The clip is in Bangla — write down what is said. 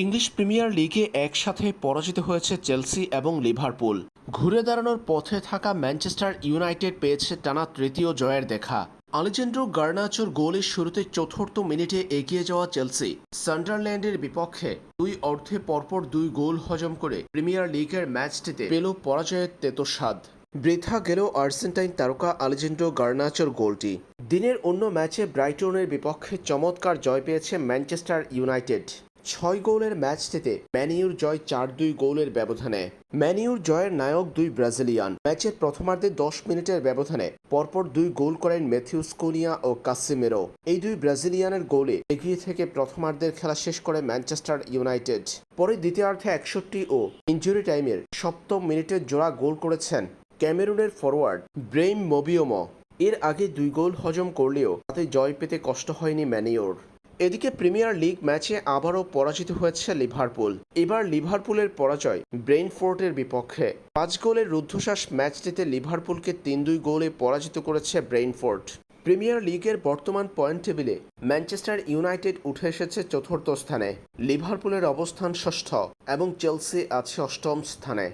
ইংলিশ প্রিমিয়ার লিগে একসাথে পরাজিত হয়েছে চেলসি এবং লিভারপুল। ঘুরে দাঁড়ানোর পথে থাকা ম্যানচেস্টার ইউনাইটেড পেয়েছে টানা তৃতীয় জয়ের দেখা। আলেজেন্ড্রো গার্নাচোর গোলের শুরুতে চতুর্থ মিনিটে এগিয়ে যাওয়া চেলসি। সান্ডারল্যান্ডের বিপক্ষে দুই অর্ধে পরপর দুই গোল হজম করে প্রিমিয়ার লিগের ম্যাচটিতে পেল পরাজয়ের তেতস্বাদ। বৃথা গেলেও আর্জেন্টাইন তারকা আলেজেন্ড্রো গার্নাচোর গোলটি। দিনের অন্য ম্যাচে ব্রাইটনের বিপক্ষে চমৎকার জয় পেয়েছে ম্যানচেস্টার ইউনাইটেড। ছয় গোলের ম্যাচটিতে ম্যানিউর জয় চার দুই গোলের ব্যবধানে। ম্যানিউর জয়ের নায়ক দুই ব্রাজিলিয়ান। ম্যাচের প্রথমার্ধে দশ মিনিটের ব্যবধানে পরপর দুই গোল করেন ম্যাথিউস কোনিয়া ও কাসিমেরো। এই দুই ব্রাজিলিয়ানের গোলে এগিয়ে থেকে প্রথমার্ধের খেলা শেষ করে ম্যানচেস্টার ইউনাইটেড। পরে দ্বিতীয়ার্ধে একষট্টি ও ইঞ্জুরি টাইমের সপ্তম মিনিটে জোড়া গোল করেছেন ক্যামেরুনের ফরওয়ার্ড ব্রেইম মোবিওমো। এর আগে দুই গোল হজম করলেও তাতে জয় পেতে কষ্ট হয়নি ম্যানিওর এদিকে প্রিমিয়ার লিগ ম্যাচে আবারও পরাজিত হয়েছে লিভারপুল। এবার লিভারপুলের পরাজয় ব্রেইনফোর্টের বিপক্ষে। পাঁচ গোলের রুদ্ধশ্বাস ম্যাচটিতে লিভারপুলকে তিন দুই গোলে পরাজিত করেছে ব্রেইনফোর্ট প্রিমিয়ার লিগের বর্তমান পয়েন্ট টেবিলে ম্যানচেস্টার ইউনাইটেড উঠে এসেছে চতুর্থ স্থানে। লিভারপুলের অবস্থান ষষ্ঠ এবং চেলসি আছে অষ্টম স্থানে।